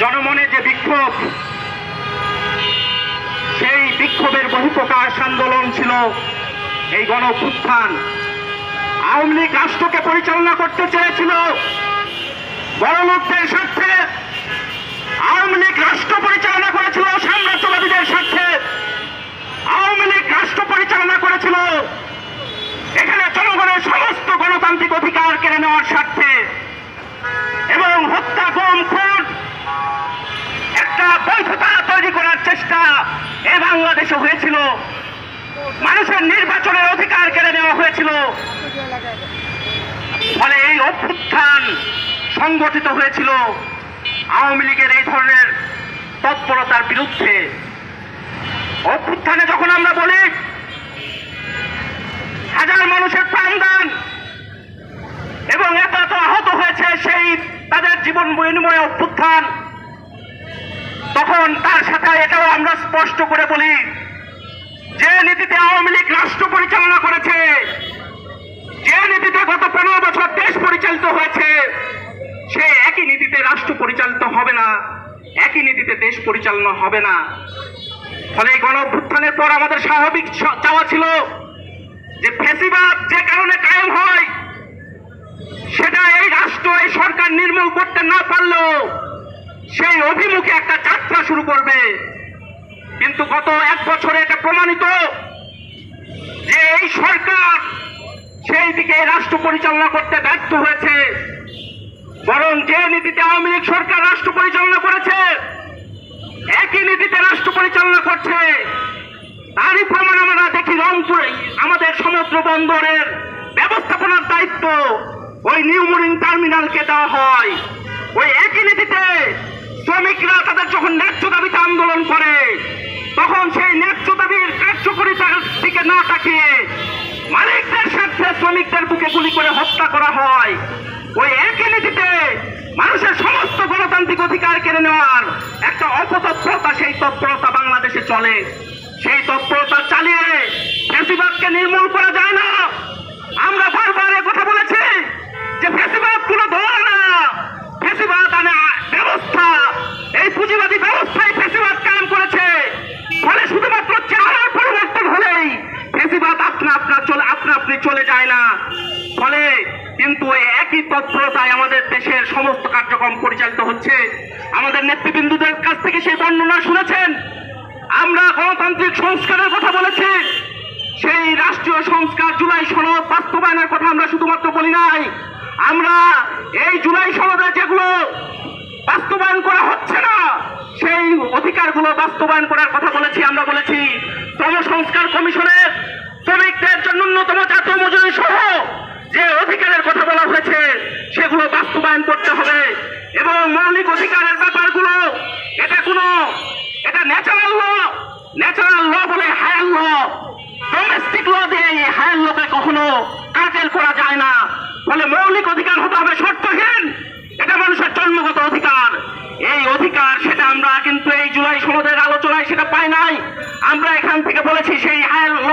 জনমনে যে বিক্ষোভ, সেই বিক্ষোভের বহিঃপ্রকাশ আন্দোলন ছিল এই গণ অভ্যুত্থান আওয়ামী লীগ রাষ্ট্রকে পরিচালনা করতে চেয়েছিল বড় লোকদের স্বার্থে। আওয়ামী লীগ রাষ্ট্র পরিচালনা করেছিল সাম্রাজ্যবাদীদের স্বার্থে। আওয়ামী লীগ রাষ্ট্র পরিচালনা করেছিল এখানে জনগণের সমস্ত গণতান্ত্রিক অধিকার কেড়ে নেওয়ার স্বার্থে। চেষ্টা এ বাংলাদেশে হয়েছিল। মানুষের নির্বাচনের অধিকার কেড়ে নেওয়া হয়েছিল। ফলে এই অভ্যুত্থান সংগঠিত হয়েছিল। আওয়ামী লীগের এই ধরনের তৎপরতার বিরুদ্ধে। অভ্যুত্থানে যখন আমরা বলি, হাজার মানুষের প্রাণদান এবং এত আহত হয়েছে সেই তাদের জীবন বিনিময়ে অভ্যুত্থান তখন তার সাথে এটাও আমরা স্পষ্ট করে বলি যে নীতিতে আওয়ামী লীগ রাষ্ট্র পরিচালনা করেছে, যে নীতিতে গত পনেরো বছর দেশ পরিচালিত হয়েছে, সে একই নীতিতে রাষ্ট্র পরিচালিত হবে না, একই নীতিতে দেশ পরিচালনা হবে না। ফলে এই গণ অভ্যুত্থানের পর আমাদের স্বাভাবিক চাওয়া ছিল যে ফেসিবাদ যে কারণে কায়েম হয়, সেটা এই রাষ্ট্র, এই সরকার নির্মূল করতে না পারলেও সেই অভিমুখে একটা যাত্রা শুরু করবে। কিন্তু গত এক বছরে এটা প্রমাণিত যে এই সরকার সেই দিকে রাষ্ট্র পরিচালনা করতে ব্যর্থ হয়েছে। বরং যে নীতিতে আওয়ামী লীগ সরকার রাষ্ট্র পরিচালনা করেছে, একই নীতিতে রাষ্ট্র পরিচালনা করছে। তারই প্রমাণ আমরা দেখি রংপুরে, আমাদের সমুদ্র বন্দরের ব্যবস্থাপনার দায়িত্ব। ওই নিউ মরিন টার্মিনালকে দেওয়া হয়। ওই একই সেই কার্যকরিতার দিকে না তাকিয়ে মালিকদের স্বার্থে শ্রমিকদের বুকে গুলি করে হত্যা করা হয়। ওই একই নীতিতে মানুষের সমস্ত গণতান্ত্রিক অধিকার কেড়ে নেওয়ার একটা অপতৎপরতা সেই তৎপরতা বাংলাদেশে চলে। সেই তৎপরতা চালিয়ে ফ্যাসিবাদকে নির্মূল করা যায় না। আমরা বারবার কথা বলেছি যে ফ্যাসিবাদ কোনো চলে যায় না। ফলে কিন্তু একই তৎপরতায় আমাদের দেশের সমস্ত কার্যক্রম পরিচালিত হচ্ছে। আমাদের নেতৃবৃন্দুদের কাছ থেকে সেই বর্ণনা শুনেছেন। আমরা গণতান্ত্রিক সংস্কারের কথা বলেছি। সেই রাষ্ট্রীয় সংস্কার জুলাই সনদ বাস্তবায়নের কথা আমরা শুধুমাত্র বলি নাই। আমরা এই জুলাই সনদে যেগুলো বাস্তবায়ন করা হচ্ছে না, সেই অধিকারগুলো বাস্তবায়ন করার কথা বলেছি, আমরা বলেছি। শ্রম সংস্কার কমিশনের শ্রমিকদের জন্য ন্যূনতম জাতীয় মজুরি সহ যে অধিকারের কথা বলা হয়েছে, সেগুলো বাস্তবায়ন করতে হবে। এবং মৌলিক অধিকারের ব্যাপারগুলো, এটা কোনো, এটা ন্যাচারাল ল ন্যাচারাল ল বলে হায়ার ল ডোমেস্টিক ল দিয়ে এই হায়ার লকে কখনো কাটেল করা যায় না। ফলে মৌলিক অধিকার হতে হবে শর্তহীন। এটা মানুষের জন্মগত অধিকার। এই অধিকার, সেটা আমরা কিন্তু এই জুলাই সনদের আলোচনায় সেটা পাই নাই। আমরা এখান থেকে বলেছি সেই হায়ার ল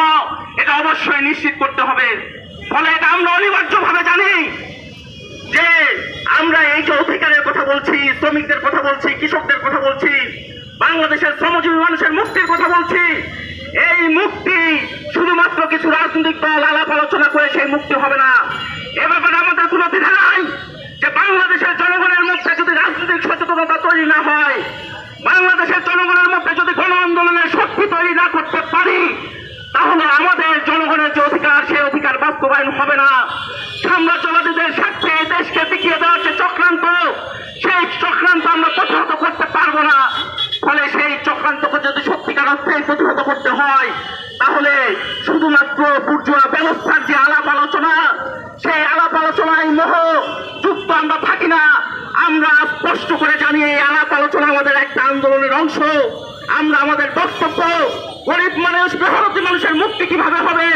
অবশ্যই নিশ্চিত করতে হবে। ফলে এটা আমরা অনিবার্যভাবে জানি যে আমরা এই যে অধিকারের কথা বলছি, শ্রমিকদের কথা বলছি, কৃষকদের কথা বলছি, বাংলাদেশের শ্রমজীবী মানুষের মুক্তির কথা বলছি, এই মুক্তি শুধুমাত্র কিছু রাজনৈতিক দল আলাপ আলোচনা করে সেই মুক্তি হবে না। এ ব্যাপারে আমাদের কোনো দ্বিধা নাই যে বাংলাদেশের জনগণের মধ্যে যদি রাজনৈতিক সচেতনতা তৈরি না হয়, বাংলাদেশের জনগণের মধ্যে যদি গণ আন্দোলনের শক্তি তৈরি না করতে পারি তাহলে আমাদের জনগণের যে অধিকার, সেই অধিকার বাস্তবায়ন হবে না। সাম্রাজ্যবাদীদের স্বার্থে দেশকে টিকিয়ে দেওয়ার যে চক্রান্ত, সেই চক্রান্ত আমরা প্রতিহত করতে পারব না। ফলে সেই চক্রান্তকে যদি সত্যিকার অর্থে প্রতিহত করতে হয়, তাহলে শুধুমাত্র বুর্জুয়া ব্যবস্থার যে আলাপ আলোচনা, সেই আলাপ আলোচনায় মোহ, যুক্ত আমরা থাকি না। আমরা স্পষ্ট করে জানি এই আলাপ আলোচনা আমাদের একটা আন্দোলনের অংশ। আমরা আমাদের বক্তব্য গরিব মানুষ মেহনতি মানুষের মুক্তি কীভাবে হবে?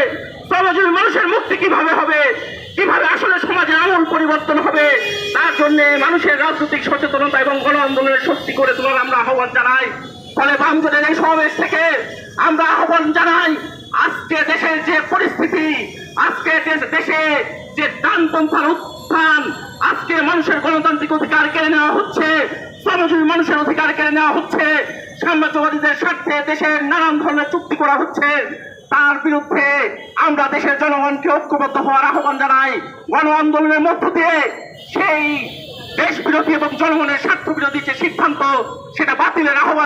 শ্রমজীবী মানুষের মুক্তি কীভাবে হবে? কীভাবে আসলে সমাজে আমূল পরিবর্তন হবে? তার জন্য মানুষের রাজনৈতিক সচেতনতা এবং গণ আন্দোলনের শক্তি করে তোলার আমরা আহ্বান জানাই। ফলে বামজনের এই সমাবেশ থেকে আমরা আহ্বান জানাই, আজকে দেশের যে পরিস্থিতি, আজকে দেশে যে ডানপন্থার উত্থান, আজকে মানুষের গণতান্ত্রিক অধিকার কেড়ে নেওয়া হচ্ছে শ্রমজীবী মানুষের অধিকার কেড়ে নেওয়া হচ্ছে। সাম্রাজ্যবাদীদের স্বার্থে দেশের নানান ধরনের চুক্তি করা হচ্ছে। তার বিরুদ্ধে আমরা দেশের জনগণকে ঐক্যবদ্ধ হওয়ার আহ্বান জানাই। গণ আন্দোলনের মধ্য দিয়ে সেই দেশ বিরোধী এবং জনগণের স্বার্থ বিরোধী যে সিদ্ধান্ত, সেটা বাতিলের আহ্বান